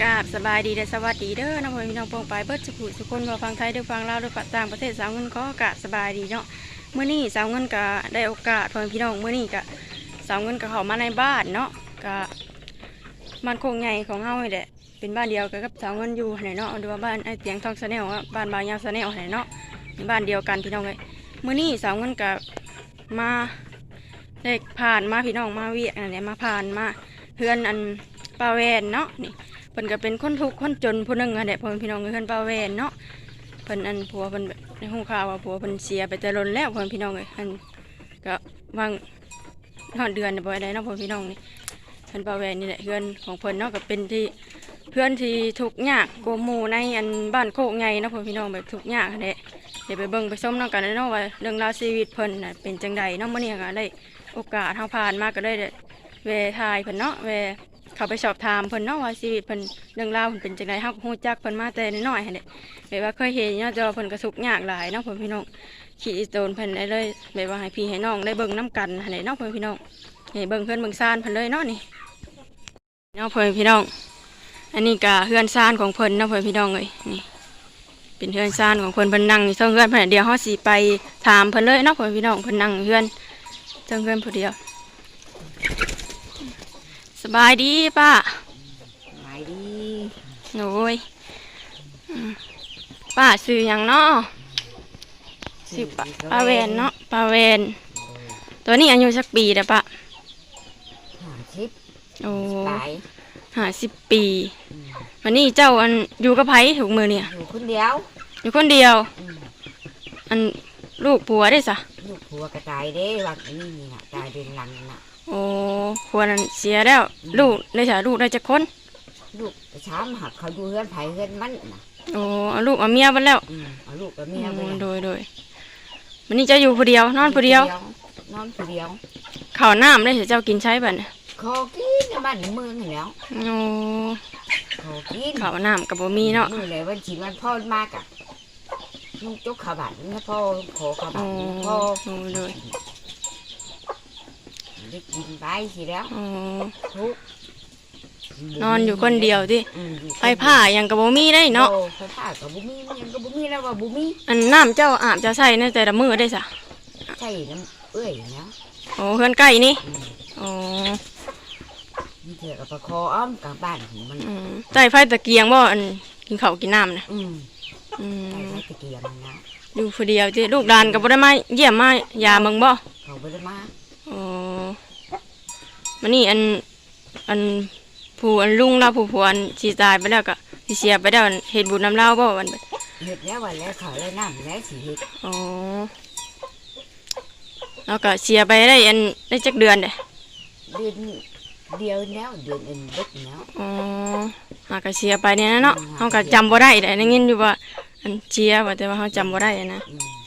กาบสบายดีและสวัสดีเด้อน้องพ่อพี่น้องปองไปเบิดสุขุสุคนมาฟังไทยเด้อฟังลาวด้อปัต่างประเทศสาวเงินขอกะสบายดีเนาะเมื่อนี้สาวเงินกะได้โอกาสพ่อพี่น้องเมื่อนี้กะสาวเงินกะเข้ามาในบ้านเนาะกะบ้านโคงใหญ่ของเฮานี่แหละเป็นบ้านเดียวกันกับสาวเงินอยู่ไหนเนาะหรือว่าบ้านไอ้เตียงทองสแนลว่าบ้านบางยาวสแนลไหนเนาะเป็นบ้านเดียวกันพี่น้องเลยเมื่อนี้สาวเงินกะมาได้ผ่านมาพี่น้องมาเวียกอันนี้มาผ่านมาเพื่อนอันปลาแวนเนาะนี่ เพิ่นก็เป็นคนทุกข์คนจนผู้นึงอะแหละพ่อพี่น้องเพิ่นป้าแวนเนาะเพิ่นอันผัวเพิ่นในห้องข่าวว่าผัวเพิ่นเสียไปแต่ล้นแล้วพ่อพี่น้องเอ้ยอันก็วางนอนเดือนบ่ได้เนาะพ่อพี่น้องนี่เพิ่นป้าแวนนี่แหละเพื่อนของเพิ่นเนาะก็เป็นที่เพื่อนที่ทุกข์ยากโกว่าหมูในอันบ้านโคกใหญ่เนาะพ่อพี่น้องแบบทุกข์ยากแหละเดี๋ยวไปเบิ่งไปชมเนาะกันเนาะว่าเรื่องราวชีวิตเพิ่นน่ะเป็นจังใดเนาะมื้อนี้ก็ได้โอกาสเฮาผ่านมาก็ได้แวทายเพิ่นเนาะแว เขาไปสอบถามเพิ่นเนาะว่าชีวิตเพิ่นเรื่องราวเพิ่นเป็นจังไดเฮาก็ฮู้จักเพิ่นมาแต่น้อยๆหั่นแหละแบบว่าเคยเห็นเนาะแต่ว่าเพิ่นก็ทุกข์ยากหลายเนาะเพิ่นพี่น้องขี่โจนเพิ่นได้เลยแบบว่าให้พี่ให้น้องได้เบิ่งนํกันหั่นแหละเนาะเพิ่นพี่น้องให้เบิ่งเพิ่นเบิ่งซ่านเพิ่นเลยเนาะนี่เนาะเพิ่นพี่น้อง อันนี้ก็เฮือนซ่านของเพิ่นเนาะเพิ่นพี่น้องเอ้ยนี่เป็นเฮือนซ่านของเพิ่นเพิ่นนั่งอยู่เทิงเฮือนเพิ่นเดียวเฮาสิไปถามเพิ่นเลยเนาะเพิ่นพี่น้องเพิ่นนั่งเฮือนเทิงเฮือนผู้เดียว สบายดีป้าหายดีโอ้ยอืมป้าซื้อหยังเนาะซื้อปลาปลาแวนเนาะปลาแวนตัวนี้อายุสักปีแล้วปะหาชิปโอ้ตายห้าสิบปีวันนี้เจ้าอันอยู่กับไผถูกมือเนี่ยอยู่คนเดียว อยู่คนเดียวอืมอันลูกผัวได้สะลูกผัวก็ตายเด้ว่านี่นี่น่ะตายเดือนหลังน่ะโอ้ ผัวนั้นเสียแล้ว ลูกได้สะลูกได้จะคนลูกไปช้ำหักเขาอยู่เฮือนไผเฮือนมันน่ะโอ้เอาลูกเอาเมียไปแล้วอืมเอาลูกกับเมียไปโอ้โดยโดยวันนี้เจะอยู่ผู้เดียวนอนผู้เดียวนอนผู้เดียวข้าวน้ำได้เสียเจ้ากินใช้บัดเนี่ยขอกินในบ้านในเมืองนี่แหล้วโอ้ขอกินข้าวน้ำกับบ่มีเนาะมื้อไหนวันฉีดวันพ่อมากอะลูกจกขาบัตรนะพ่อขอขาบัโอ้ตรพ่อโอ้เลย ได้กินไปสิแล้วโอ้ทุกข์นอนอยู่คนเดียวที่อืมอยู่คนไฟผ้าหยังกับบ่มีได้เนาะโอ้ไฟผ้ากับบุมีมันยังกับบุมีแล้วว่าบุมีอันน้ำเจ้าอาบจะใส่ในแต่ละมือได้สะใช่น้ำเอ้ยเนาะโอ้เพื่อนใกล้นี่อืมโอ้นี่เถื่อกับประคออ้อมกลางบ้านของมัน อืมใส่ไฟตะเกียงบ่อันกินข้าวกินน้ำนะอืมอืใช่มไม้ตะเกียงมันนะอยู่ผู้เดียวที่ลูกหลานกับบ่ได้มาเยี่ยมมายามเบิ่งบ่ เขาไปได้มาโอ้มันนี่อันอันผู้อันลุงเราผู้ผัวอันสิตายไปแล้วก็สิเสียไปแล้วเฮ็ดบุญน้ำเล่าบ่วันเบิดเห็ดแล้ววันแล้วเขาแล้วน้ำแล้วสีเห็ดโอ้แล้วก็เสียไปได้อันได้จักเดือนเด้เดือนเดียวแล้วเดือนอื่นเด็กแล้วอ๋อหากเสียไปเนี่ยนะเนาะเฮาก็จำบ่ได้แต่ได้ยินอยู่ว่าอันเสียว่าแต่ว่าเฮาจำบ่ได้นะอืม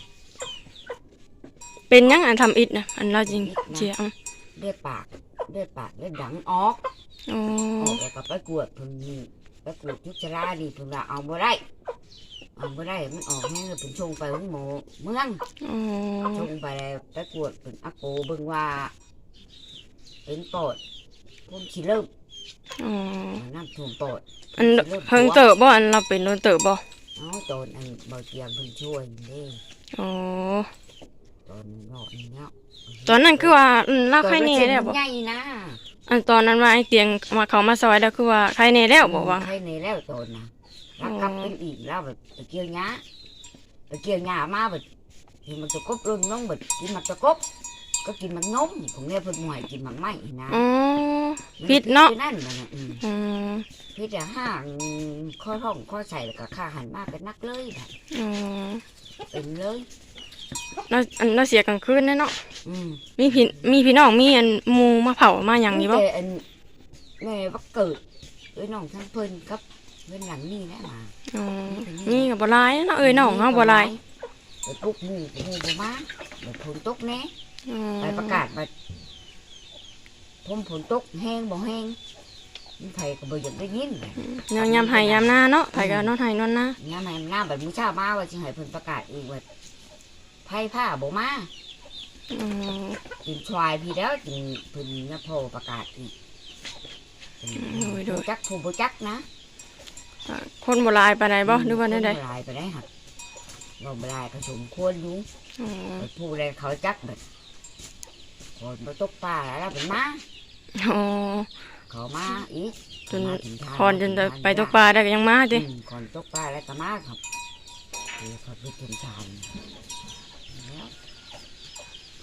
เป็นหยังอันทำอิฐนะอันเราจริงเสียอืมเลือดปากเลือดปากเลือดดังออกอ๋อออกแล้วก็ไปกวดเพิ่นนี่ไปกวดทุกชราดีเพิ่นว่าเอาบ่ได้เอาบ่ได้มันออกให้เพิ่นชงไปห้องหมอเมืองอ๋อชงไปแล้วไปกวดเป็นอาโกเบิ่งว่าเป็นปอดพุ่มขี้เริ่มอ๋อน้ำท่วมปอดอันเพิ่งเติบบ่อันเราเป็นโดนเติบบ่เอาตอนอันเบาเจียมเพิ่นช่วยนี่อ๋อ ตอนรอดนี่เนาะตอนนั้นคือว่าอืมเราใครแน่แล้วบ่ใหญ่นะอันตอนนั้นว่าไอ้เตียงมาเขามาซอยแล้วคือว่าใครแน่แล้วบอกว่า ใครในแล้วตอนนะแล้วกลับเป็นอีกแล้วแบบไปเกี่ยวหญ้าไปเกี่ยวหญ้ามาแบบกินมันตะกบลงน้องแบบกินมันตะกบ ก็กินมันนมผมเนี่ยเพิ่นหวยกินมันไม่นะอ๋อพิษเนาะพิษนั่นมันน่ะอืมอืมพี่จะห้างข้อท้องข้อใส่แล้วก็ข้าหันมากกันนักเลยน่ะอ๋อเป็นเลย เราอันเราเสียกลางคืนแน่เนาะอืมมีพี่มีพี่น้องมีอันหมูมาเผามาหยังนี่บ่แต่อันแม่วักเกิดเอ้ยน้องทั้งเพิ่นกับเพิ่นหลังนี่แหละมาอ๋อนี่ก็บ่หลายเนาะเอ้ยน้องเฮาบ่หลายไปปลุกหมู่หมู่บ่มาเดี๋ยวฝนตกแน่อ๋อไปประกาศมาผมฝนตกแห้งบ่แห้งมันไผก็บ่อยากได้ยินเลยยามยามให้ยามหน้าเนาะไผก็นอนให้นอนหน้า ยามให้หน้าแบบมื้อเช้ามาว่าสิให้เพิ่นประกาศอีกว่า ไผผ้าบ่มาอ๋อกินชวายพี่แล้วกินเพิ่นนะพ่อประกาศอีกโดยโดยผู้จักผู้บ่จักนะอ่าคนบ่หลายปานใดบ่หรือว่าแนวใดบ่หลายไปได้หักบ่บ่หลายก็สมควรอยู่อ๋อแต่ผู้ใดเขาจักแบบคนมาตกปลาแล้วเป็นมาอ๋อ เขามาอีกจน มาถึงทางพรจนจะไปตกปลาได้ก็ยังมาติอืมก่อนตกปลาแล้วก็มาครับ เดี๋ยวเขาไปถึงทานแล้ว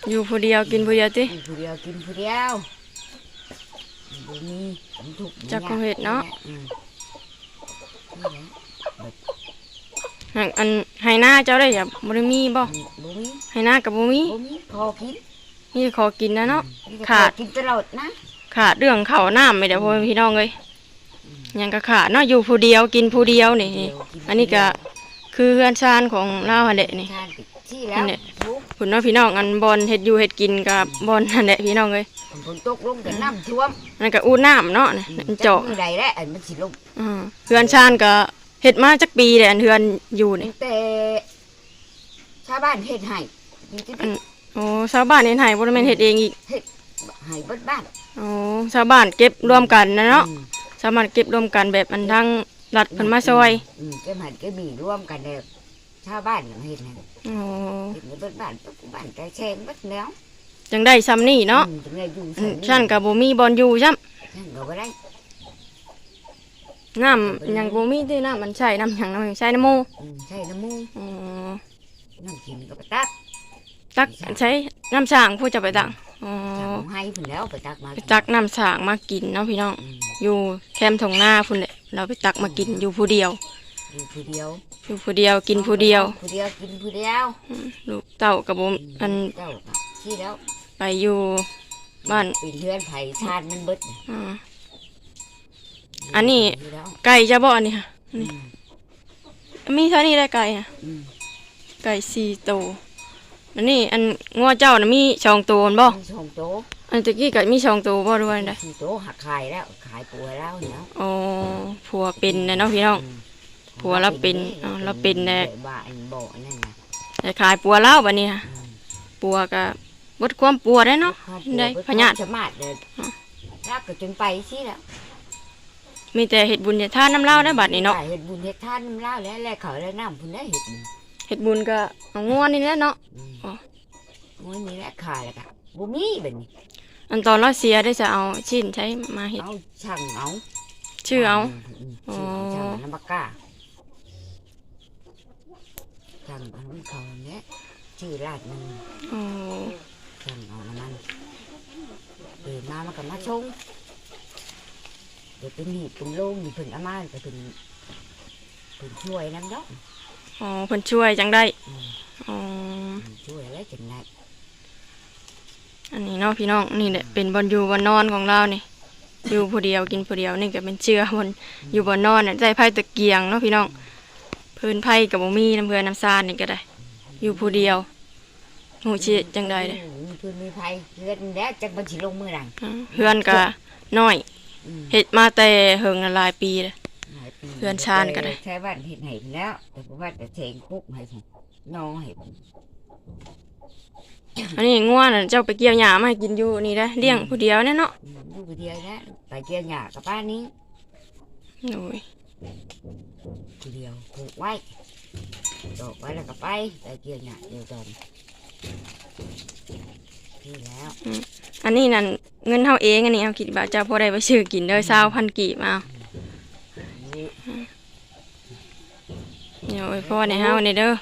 อยู่ผู้เดียวกินผู้เดียวติกินผู้เดียวกินผู้เดียวบ่มีผมทุกข์จักคงเฮ็ดเนาะอืมนี่แหละหั่นอันให้หน้าเจ้าได้อย่าบ่ได้มีบ่บ่มีให้หน้าก็บ่มีบ่มีพอกินมีแต่ขอกินนะเนาะอืมนี่ก็ขาดพอกินตลอดนะขาดเรื่องข้าวน้ำไม่ได้พ่อแม่พี่น้องเอ้ยหยังก็ขาดเนาะอยู่ผู้เดียวกินผู้เดียวนี่ เดียวกิอันนี้ก็ คือเฮือนชานของเราหั่นแหละนี่ทานติดที่แล้วนั่นแหละทุกพุ่นเนาะพี่น้องอันบอลเฮ็ดอยู่เฮ็ดกินกับบอลนั่นแหละพี่น้องเอ้ยฝนตกลงกับน้ำท่วมนั่นก็อูน้ำเนาะนี่อันเจาะมือใดแล้วอันมันสิลงอือเฮือนชานก็เฮ็ดมาจักปีแหละอันเฮือนอยู่นี่ตั้งแต่ชาวบ้านเฮ็ดให้มีที่อัน โอ้ชาวบ้านเฮ็ดให้บ่ได้แม่นเฮ็ดเองอีกให้เบิดบ้านโอ้ชาวบ้านเก็บรวมกันนะเนาะอืมชาวบ้านเก็บรวมกันแบบอันทั้ง รัฐเพิ่นมาซอยอืมเก็บหันเก็บมีร่วมกันเลยชาวบ้านเฮ็ดให้โอ้เฮ็ดให้เบิดบ้านเบิดบ้านใจแช่งเบิดแล้วจังได้ซ้ำนี่เนาะอืมจึงได้อยู่อืใส่มฉันก็บ่มีบอลอยู่ซ้ำฉันก็บ่ได้น้ำหยังบ่มีที่น้ำมันใช้น้ำหยังน้ำหยังใช้น้ำหมูอืมใช่น้ำมูกอ๋อน้ำกินก็ไปตัก ตักใช้น้ำสร้างผู้จะไปตักอ๋อทำให้เพิ่นแล้วไปตักมาไปตักน้ำสร้างมากินเนาะพี่น้องอืมอยู่แคมป์ทงหน้าพุ่นแหละเราไปตักมากินอยู่ผู้เดียว อยู่ผู้เดียวอยู่ผู้เดียวกินผู้เดียว ผู้เดียวกินผู้เดียวอืมลูกเต้ากับผมอันเจ้าก็ที่แล้วไปอยู่บ้านเป็นเพื่อนไผ่ชาติมันเบิดอ่าอันนี้ที่แล้วไก่จะบ่อันนี้ค่ะอืมมีเท่านี้ได้ไก่ค่ะอืมไก่สี่ตัว อันนี้อันงัวเจ้าน่ะมีสองตัวบ่มีสองโตอันตะกี้ก็มีสองตัวบ่ด้วยได้สี่โตหักขายแล้วขายปัวแล้วเนี่ยอ๋อผัวเป็นนะเนาะพี่น้องอืมผัวเราเป็นอ้าวเราเป็นแน่บ่าอันบ่อนั่นน่ะแต่ขายปัวเล่าบัดนี้ค่ะอืมปัวก็บดความปัวได้เนาะข้าวได้ปัวพญาติ สมาดเลยรักก็จนไปสิแล้วมีแต่เฮ็ดบุญเฮ็ดทานน้ำเล่าได้บัดนี้เนาะเฮ็ดบุญเฮ็ดทานน้ำลาวแล้วแล้วเขาแล้วน้ำพุ่นได้เฮ็ดบุญเฮ็ดบุญก็เอางัวนี่แหละเนาะอืมอ๋อโอ้ยนี่แหละขายแล้วก็บ่มีบัดนี้อันตอนเราเสียได้จะเอาชิ้นใช้มาเฮ็ดเอาช่างเอาชื่อเอามชื่อเอาอ๋อช่างน้ำบักกาช่างเอาน้ำเขาเนี่ยชื่อลาดมันอ๋อช่างเอาน้ำมันเดินมามันก็มาชงเดี๋ยวเป็นหีบเป็นโล่งมีเพิ่นเอามาก็เป็นเพิ่นช่วยน้ำดอก อ๋อเพิ่นช่วยจังได้อืมอ๋อเพิ่นช่วยแล้วจังไดอันนี้เนาะพี่น้องนี่แหละเป็นบอนอยู่บอนนอนของเรานี่อยู่ผู้เดียวกินผู้เดียวนี่ก็เป็นเชื่อบอนอยู่บอนนอนน่ะใจไผ่ตะเกียงเนาะพี่น้องเพิ่นไผ่กับบ่มีน้ำเพื่อนน้ำซานนี่ก็ได้ อยู่ผู้เดียวหูชิจังได้เลยอืมมีเพิ่นมีไผเฮือนแล้วจักมันสิลงมือหลังอืมเพื่อนก็น้อยอืมเฮ็ดมาแต่เฮิงน่ะหลายปีเลยหลายปี Ừ, เฮือนชานก็ได้ ใช้บ้านเฮ็ดให้แล้ว แต่บ่ว่าแต่เสงปุ๊บให้สินอให้ผมอันนี้ง่วนน่ะเจ้าไปเกี่ยวหญ้ามาให้กินอยู่นี่ได้อเลี้ยงผู้เดียวเนี่ยเนาะอืมอยู่ผู้เดียวแล้วไปเกี่ยวหญ้ากับป้านี้โอ้ยผู้เดียวปลูกไว้ดอกไว้แล้วก็ไปไปเกี่ยวหญ้าเดียวกันนี่แล้วอันนี้นั่นเงินเฮาเองอันนี้เฮาคิดว่าเจ้าพอได้ไปซื้อกินเด้อ20,000กีบเอานี่ เดี๋ยวไว้พ่อในเฮานี่เด้อ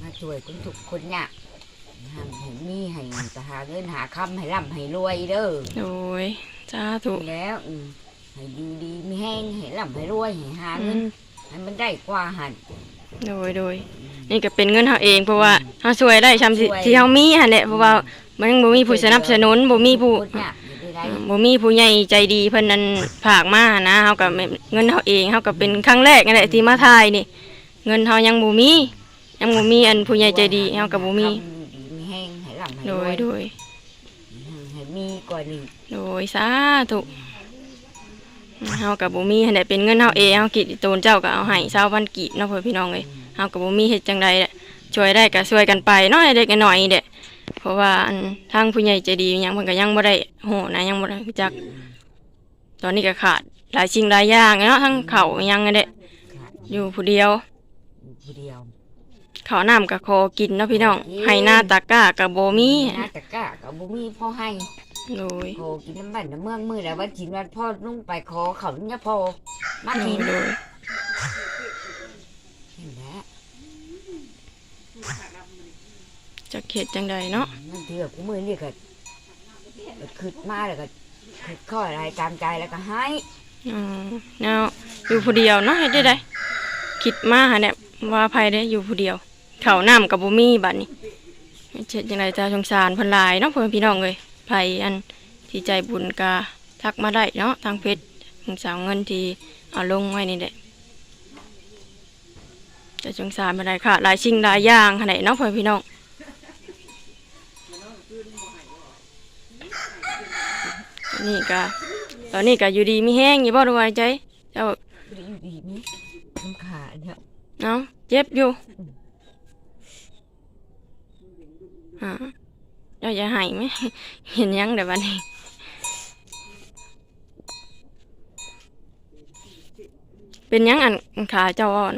มาช่วยคนทุกคนเนี่ยหาให้มีให้จะหาเงินหาคำให้ร่ำให้รวยเด้อโอ้ยสาธุนี่แล้วอืมให้ดีดีมีแห้งให้ร่ำให้รวยให้หาเงินให้มันได้กว่าหันโดยโดยนี่ก็เป็นเงินเฮาเองเพราะว่าเฮาช่วยได้ชำที่ช่วยที่เฮามีหั่นแหละเพราะว่า มันยังบ่มีผู้สนับสนุนบ่มีผู้คนเนี่ยอยู่ได้อืมบ่มีผู้ใหญ่ใจดีเพิ่นนั้นฝากมานะเฮาก็ไม่เงินเฮาเองเฮาก็เป็นครั้งแรกนั่นแหละที่มาถ่ายนี่ เงินเฮายังบ่มี ยังบ่มีอันผู้ใหญ่ใจดีเฮาก็บ่มี ทำดีมีแห้งให้ร่ำให้โดรวยยโดย ให้มีกว่านี้โดยสาธุเฮาก็บ่มีหั่นแหละเป็นเงินเฮาเองเฮากิจโตนเจ้าก็เอาให้20,000กีบเนาะเพื่อนพี่น้องเอ้ยเฮาก็บ่มีเฮ็ดจังใดแหละช่วยได้ก็ช่วยกันไปเนาะเด็กๆน้อยๆนี่แหละ เพราะว่าอันทางผู้ใหญ่ใจดีหยังเพิ่นก็ยังบ่ได้โหนะยังบ่ได้รู้จัก ตอนนี้ก็ขาดหลายสิ่งหลายอย่างเนาะทั้งเขาวหยังนั่นแหละขาดอยู่ผู้เดียวอยู่ผู้เดียวข้าวน้ำกับคอกินเนาะพี่น้องให้หน้าตากร้ากับโบมีน่าจะกล้ากับบุมีพ่อให้โดยโคกินน้ำบันน้ำเมืองมือแล้ววันกินวันพ่อนุ่งไปขอเขาเนี่ยพอมาโดกิยนโดย เห็นแล้ว จะเข็ดจังใดเนาะมันเถื่อกูมือนี่ก็ก็ขึ้นมาแล้วก็ขึ้นข้ออะไรตามใจแล้วก็ให้อ๋อเนาะอยู่ผู้เดียวเนาะเฮ็ดได้ไดคิดมาหาเนี่ยว่าภัยได้อยู่ผู้เดียวข้าวน้ำกับโบมีบัดนี้เจ็ดจังใดจะสงสารเพิ่นหลายเนาะเพิ่นพี่น้องเลยภัยอันที่ใจบุญกาทักมาได้เนาะทางเพจของสาวเงินที่เอาลงไว้นี่แหละจะสงสารมาได้ค่ะหลายสิ่งหลายอย่างขนาดเนาะเพื่อนพี่น้องตอ นนี้ก็ตอนนี้ก็อยู่ดีมีแห้งอยู่บ่ดูว่าใจเจ้าดีดีนี่น้ำขาเนี่ยเนาะเจ็บอยู่อ่าเจ้าจะใหายไหมเห็นยังเดี๋ยววันนี้เป็นยังอันขาเจ้าอ่อน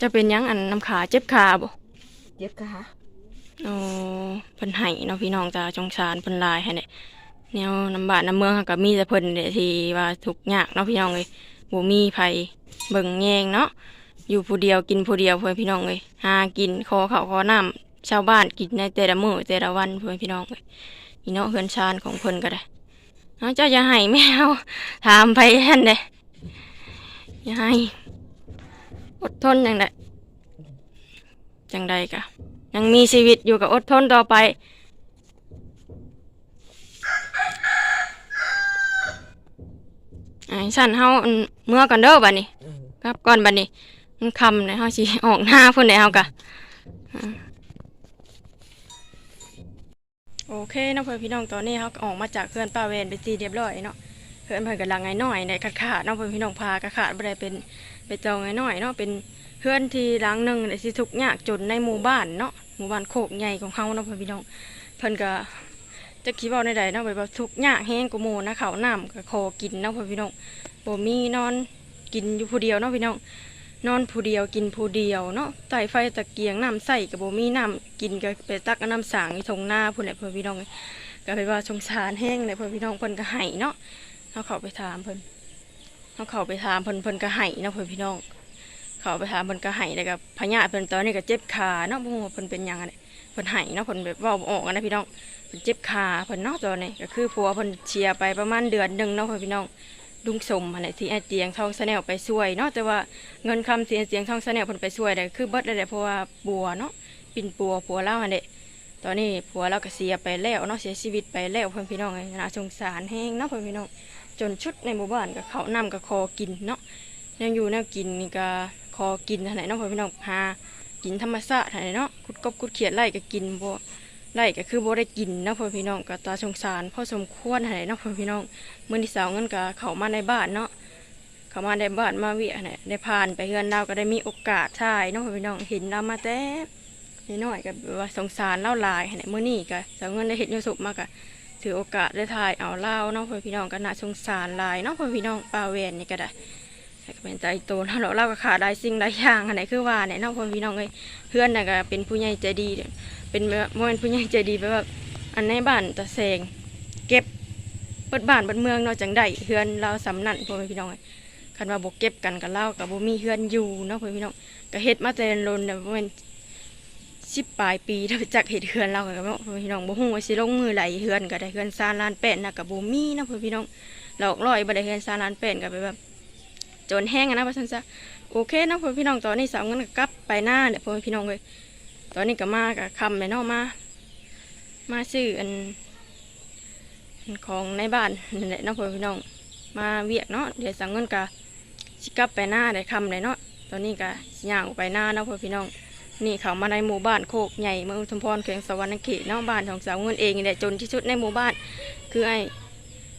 จะเป็นยังอันน้ำขาเจ็บขาบ่เจ็บขาโอ้เพิ่นให้เนาะพี่น้องจ้าจงสารเพิ่นหลายให้เนี่ย แนวน้ำบาดน้ำเมืองเขาก็มีแต่เพิ่นเนี่ยที่ว่าทุกข์ยากเนาะพี่น้องเลยบ่มีไผเบิ่งแยงเนาะอยู่ผู้เดียวกินผู้เดียวเพื่อนพี่น้องเลยหากินขอเขาวขอน้ำชาวบ้านกินในแต่ละมื้อแต่ละวันเพื่อนพี่น้องเลยพี่เน้องเฮือนชานของเพิ่นก็ได้เอาเจ้าอย่าให้แมวถามไปท่านเด้อย่าให้อดทนจังไดจังใดกะยังมีชีวิตอยู่กับอดทนต่อไป ไอ้ฉันเฮาอันเมื่อก่อนเด้อบัดนี้เออครับก่อนบัดนี้มันคำเลยเฮาสิออกหน้าพุ่นได้เฮากะอ่าโอเคเนาะเพื่อนพี่น้องตอนนี้เฮาก็ออกมาจากเขื่อนป้าเวนไปตีเรียบร้อยเนาะเขื่อนเพิ่นกำลังไงน้อยในขาดขาดๆเนาะเพื่อนพี่น้องพากระขาดบ่ได้เป็นไปจองไงน้อยเนาะเป็นเพื่อนที่หลังหนึงได้สิทุกข์ยากจนในหมู่บ้านเนาะหมู่บ้านโคกใหญ่ของเฮาเนาะเพื่อนพี่น้องเพิ่นก็ จะคิดเว้าใดๆเนาะแบบทุกข์ยากแฮงกว่าหมู่นะเขาน้ำก็ขอกินเนาะพี่น้องบ่มีนอนกินอยู่ผู้เดียวเนาะพี่น้องนอนผู้เดียวกินผู้เดียวเนาะใต้ไฟตะเกียงน้ำใส่กับโบมีน้ำกินก็ไปตักน้ำสางที่ทงหน้าพุ่นแหละเพื่อนพี่น้องก็ไปว่าสงสารแห้งเลยเพื่อนพี่น้องเพิ่นก็ให้เนาะเขาเขาไปถามเพิ่นเขาเขาไปถามเพิ่นเพิ่นก็ให้เนาะเพื่อนพี่น้อง เขาไปถามเพิ่นก็ให้แล้วก็พญาเพิ่นตอนนี้ก็เจ็บขาเนาะบ่ฮู้ว่าเพิ่นเป็นยังอะเนี่ยเพิ่นให้เนาะเพิ่นแบบเว้าบ่ออกนะพี่น้องเพิ่นเจ็บขาเพิ่นเนาะตอนนี้ก็คือผัวเพิ่นเชียร์ไปประมาณเดือนหนึงเนาะพี่น้องลุงสมอันไหนที่ไอเตียงทองสแนลไปช่วยเนาะแต่ว่าเงินคำเสียงเสียงทองเสน่ห์ผลไปช่วยได้คือเบิดได้เพราะว่าปัวเนาะปินปัวผัวเล่าอันเดะตอนนี้ผัวเราก็เสียไปแล้วเนาะเสียชีวิตไปแล้วเพื่อนพี่น้องไงน่าสงสารแห้งเนาะเพื่อนพี่น้องจนชุดในหมู่บ้านก็เขาวนำก็คอกินเนาะยังอยู่แนวกินนี่ก็คอกินเท่าไหนเนาะเพื่อนพี่น้องหา กินธรรมชาติเท่าไหนเนาะคุดกบคุดเขียดไล่ก็กินบ่ไล่ก็คือบ่ได้กินเนาะพ่อพี่น้องก็ตาสงสารพ่อสมควรไหนเนาะพ่อพี่น้องเมื่อที่สาวเงินก็เข้ามาในบ้านเนาะเขามาได้บ้านมาเวียเนี่ยได้ผ่านไปเฮือนเราก็ได้มีโอกาสถ่ายเน้อพี่น้องเห็นเรามาแต่นิดหน่อยก็แบว่าสงสารเล่าลายเนี่ยเมื่อนี้ก็สาวเงินได้เห็นยศพมากะถือโอกาสได้ถ่ายเอาเล่าเน้อพี่น้องก็น่าสงสารลายเน้อพี่น้องปลาเวนนี่ก็ได้ ก็เป็นใจโตเนาะเราเล่าก็ขาดได้สิ่งหลายอย่างอันไหนคือว่าเนี่ยน้องพี่น้องเลยเพื่อนน่ะก็เป็นผู้ใหญ่ใจดี เป็นแบบว่าเป็นผู้ใหญ่ใจดีแบบว่าอันในบ้านตะเสงเก็บเปิดบ้านเปิดเมืองเนาะจังได้เพื่อนเราสำนันพ่อแม่พี่น้องเอ้ยคันว่าบกเก็บกันกับเล่ากับบ่มีเฮือนอยู่เนาะพื่อพี่น้องก็เฮ็ดมาแต่ลนเนี่ยประมาณสิบปลายปีถ้าจักเฮ็ดเฮือนเรากับเนาะเพื่อนพี่น้องบ่ฮู้ว่าสิลงมือไหลเฮือนก็ได้เฮือนซานลานแป้นน่ะก็บ่มีเนาะพ่อพี่น้องหลอกลอยบ่ได้เฮือนซานลานแป้นก็ไปแบบ จนแห้งอะนะว่าซั่นซะโอเคนะพ่อพี่น้องตอนนี้สาวเงินก็กลับไปหน้าเด้อเพื่อพี่น้องเอ้ยตอนนี้ก็มาก็ค่ำแล้วเนาะมา มาซื้ออันของในบ้านนั่นแหละนาะเพื่อพี่น้อง มาเวียกเนาะเดี๋ยวสาวเงินก็สิกลับไปหน้าได้คำเลยเนาะตอนนี้ก็สิย่างไปหน้าเนาะพ่อพี่น้อง นี่เขามาในหมู่บ้านโคกใหญ่เมืองอุทุมพรเขตสวรรค์เขตเนาะบ้านของสาวเงินเองนี่แหละจนที่สุดในหมู่บ้าน คือไอ้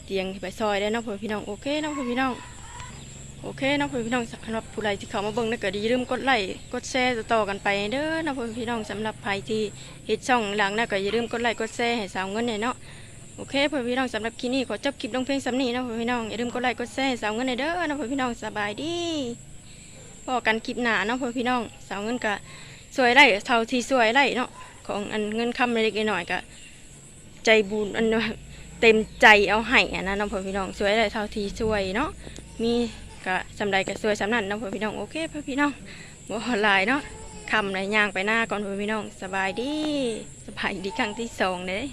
เตียงไปซอยได้เนาะพ่อพี่น้องโอเคเนาะพ่อพี่น้อง โอเคนาะพ่อพี่น้องสำหรับผู้ใดที่เข้ามาเบิ่งนะก็ดีลืมกดไลค์กดแชร์ต่อกันไปเด้อนาะพ่อพี่น้องสำหรับใครที่เฮ็ดช่องหลังนะก็อย่าลืมกดไลค์กดแชร์ให้สาวเงินหน่อยเนาะโอเคพ่อพี่น้องสำหรับคลิปนี้ขอจบคลิปลงเพียงสำนีนะพ่อพี่น้องอย่าลืมกดไลค์กดแชร์ให้สาวเงินหน่อยเด้อนาะพ่อพี่น้องสบายดีพอกันคลิปหน้านาะพ่อพี่น้องสาวเงินก็สวยได้เท่าที่สวยได้เนาะของอันเงินคำเล็กๆน้อยก็ใจบุญอันเต็มใจเอาให้อันนั้นเนาะพ่อพี่น้องสวยได้เท่าที่สวยเนาะมี ก็สำใดก็สวยสำนันเนาะพ่อพี่น้องโอเคพ่อพี่น้องบ่หลายเนาะคำไหนย่างไปหน้าก่อนพ่อพี่น้องสบายดีสบายดีครั้งที่สองเลย